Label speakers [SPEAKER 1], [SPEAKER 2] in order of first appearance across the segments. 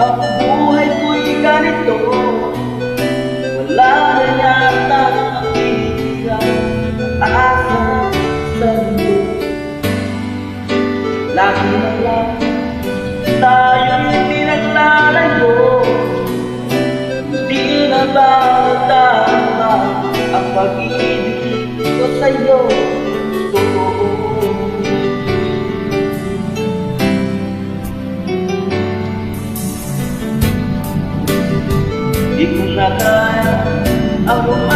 [SPEAKER 1] Ang buhay ko'y ganito. Wala na yata nakikita Asa sa mundo Lagi na lang Tayo'y pinaglalayo. Hindi na ba tama Ang pag-ibig ko sa'yo Di ko na kaya ang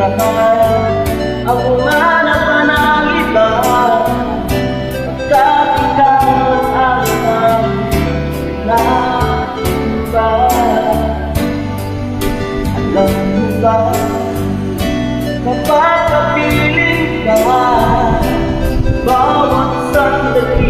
[SPEAKER 1] Di ko na kaya ang umanap pa iba ang alam na ba Alam mo ba kapag kapiling ka? Bawat sandali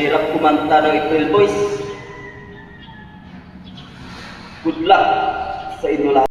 [SPEAKER 1] Mahirap kumanta ng April Boys. Good luck sa inyo lahat.